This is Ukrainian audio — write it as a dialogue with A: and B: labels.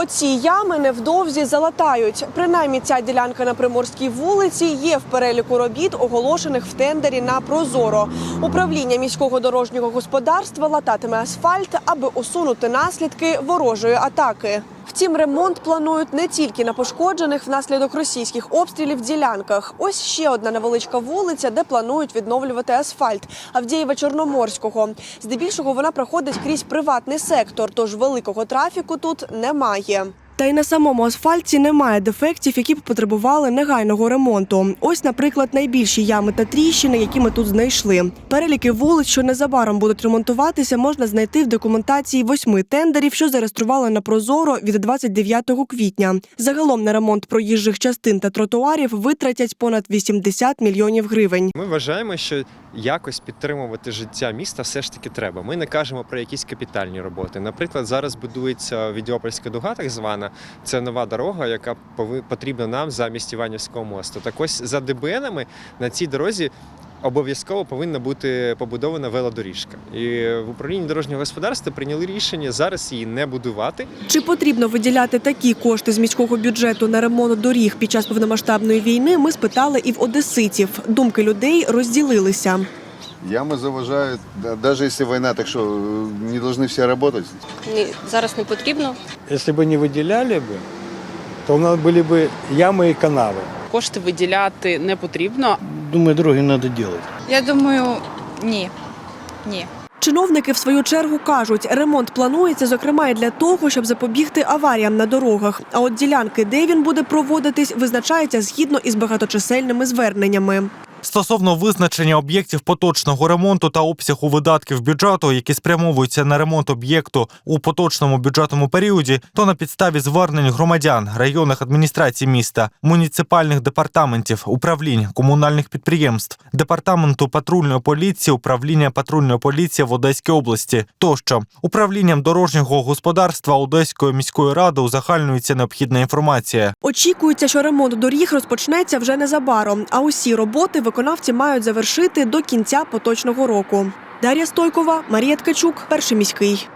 A: Оці ями невдовзі залатають. Принаймні, ця ділянка на приморській вулиці є в переліку робіт, оголошених в тендері на Прозоро. Управління міського дорожнього господарства лататиме асфальт, аби усунути наслідки ворожої атаки. Втім, ремонт планують не тільки на пошкоджених внаслідок російських обстрілів ділянках. Ось ще одна невеличка вулиця, де планують відновлювати асфальт Авдієва Чорноморського. Здебільшого вона проходить крізь приватний сектор, тож великого трафіку тут немає. Та й на самому асфальті немає дефектів, які б потребували негайного ремонту. Ось, наприклад, найбільші ями та тріщини, які ми тут знайшли. Переліки вулиць, що незабаром будуть ремонтуватися, можна знайти в документації восьми тендерів, що зареєстрували на Прозоро від 29 квітня. Загалом на ремонт проїжджих частин та тротуарів витратять понад 80 мільйонів гривень.
B: Ми вважаємо, що якось підтримувати життя міста все ж таки треба. Ми не кажемо про якісь капітальні роботи. Наприклад, зараз будується Відьопольська дуга, так звана. Це нова дорога, яка потрібна нам замість Іванівського мосту. Так ось за ДБНами на цій дорозі. Обов'язково повинна бути побудована велодоріжка, і в управлінні дорожнього господарства прийняли рішення зараз її не будувати,
A: Чи потрібно виділяти такі кошти з міського бюджету на ремонт доріг під час повномасштабної війни? Ми спитали і в одеситів. Думки людей розділилися.
C: Ямы заважают, да, даже если война, так что э, не должны все работать.
D: Ні, зараз не потрібно.
E: Если бы не выделяли бы, то у нас были бы ямы и канавы.
F: Кошти виділяти не потрібно.
E: Думаю, дороги надо делать.
G: Я думаю, ні. Ні.
A: Чиновники в свою чергу кажуть, ремонт планується зокрема і для того, щоб запобігти аваріям на дорогах. А от ділянки, де він буде проводитись, визначаються згідно із багаточисельними зверненнями.
H: Стосовно визначення об'єктів поточного ремонту та обсягу видатків бюджету, які спрямовуються на ремонт об'єкту у поточному бюджетному періоді, то на підставі звернень громадян, районних адміністрацій міста, муніципальних департаментів, управлінь, комунальних підприємств, департаменту патрульної поліції, управління патрульної поліції в Одеській області тощо управлінням дорожнього господарства Одеської міської ради узагальнюється необхідна інформація.
A: Очікується, що ремонт доріг розпочнеться вже незабаром. А усі роботи виконавці мають завершити до кінця поточного року. Дар'я Стойкова, Марія Ткачук, перший міський.